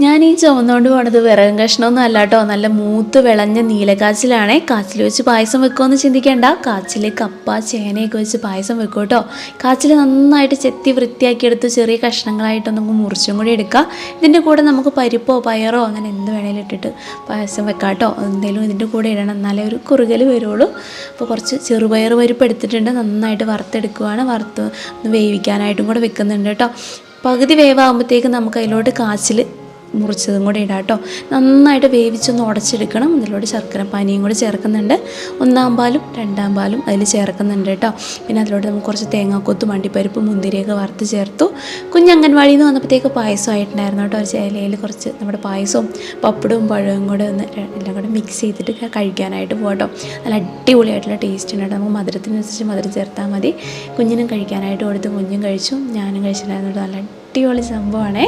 ഞാൻ ഈ ചുമന്നുകൊണ്ട് പോണത് വിറകും കഷ്ണമൊന്നും അല്ല കേട്ടോ നല്ല മൂത്ത് വിളഞ്ഞ നീലക്കാച്ചിലാണേ. കാച്ചിൽ വെച്ച് പായസം വെക്കുമെന്ന് ചിന്തിക്കേണ്ട. കാച്ചിൽ കപ്പ ചേനയൊക്കെ വെച്ച് പായസം വെക്കും കേട്ടോ കാച്ചിൽ നന്നായിട്ട് ചെത്തി വൃത്തിയാക്കിയെടുത്ത് ചെറിയ കഷ്ണങ്ങളായിട്ട് നമുക്ക് മുറിച്ചും കൂടി എടുക്കാം. ഇതിന്റെ കൂടെ നമുക്ക് പരിപ്പോ പയറോ അങ്ങനെ എന്ത് വേണേലും ഇട്ടിട്ട് പായസം വെക്കാം കേട്ടോ എന്തെങ്കിലും ഇതിന്റെ കൂടെ ഇടണം. എന്നാലേ ഒരു കുറുകൽ വരുള്ളൂ. അപ്പോൾ കുറച്ച് ചെറുപയർ പരിപ്പ് എടുത്തിട്ടുണ്ട്. നന്നായിട്ട് വറുത്തെടുക്കുവാണ്. വറുത്ത് വേവിക്കാനായിട്ടും കൂടെ വെക്കുന്നുണ്ട് കേട്ടോ പകുതി വേവാകുമ്പോഴത്തേക്ക് നമുക്ക് അതിലോട്ട് കാച്ചിൽ മുറിച്ചതും കൂടെ ഇടാം കേട്ടോ. നന്നായിട്ട് വേവിച്ചൊന്ന് ഉടച്ചെടുക്കണം. അതിലൂടെ ശർക്കര പാനിയും കൂടി ചേർക്കുന്നുണ്ട്. ഒന്നാം പാലും രണ്ടാം പാലും അതിൽ ചേർക്കുന്നുണ്ട് കേട്ടോ. പിന്നെ അതിലൂടെ നമുക്ക് കുറച്ച് തേങ്ങാക്കൊത്തും വണ്ടിപ്പരിപ്പും മുന്തിരിയൊക്കെ വറുത്ത് ചേർത്തു. കുഞ്ഞങ്കൻവാടിയിൽ നിന്ന് വന്നപ്പോഴത്തേക്ക് പായസമായിട്ടുണ്ടായിരുന്നു കേട്ടോ. ഒരു ചേലയിൽ കുറച്ച് നമ്മുടെ പായസവും പപ്പടവും പഴവും കൂടെ ഒന്ന് എല്ലാം കൂടെ മിക്സ് ചെയ്തിട്ട് കഴിക്കാനായിട്ട് പോകട്ടോ നല്ല അടിപൊളിയായിട്ടുള്ള ടേസ്റ്റ് ഉണ്ട് നമുക്ക് മധുരത്തിനനുസരിച്ച് മധുരം ചേർത്താൽ മതി. കുഞ്ഞിനും കഴിക്കാനായിട്ട് കൊടുത്ത് കുഞ്ഞും കഴിച്ചു. ഞാനും കഴിച്ചിട്ടുണ്ടായിരുന്നു നല്ല അടിപൊളി സംഭവമാണേ.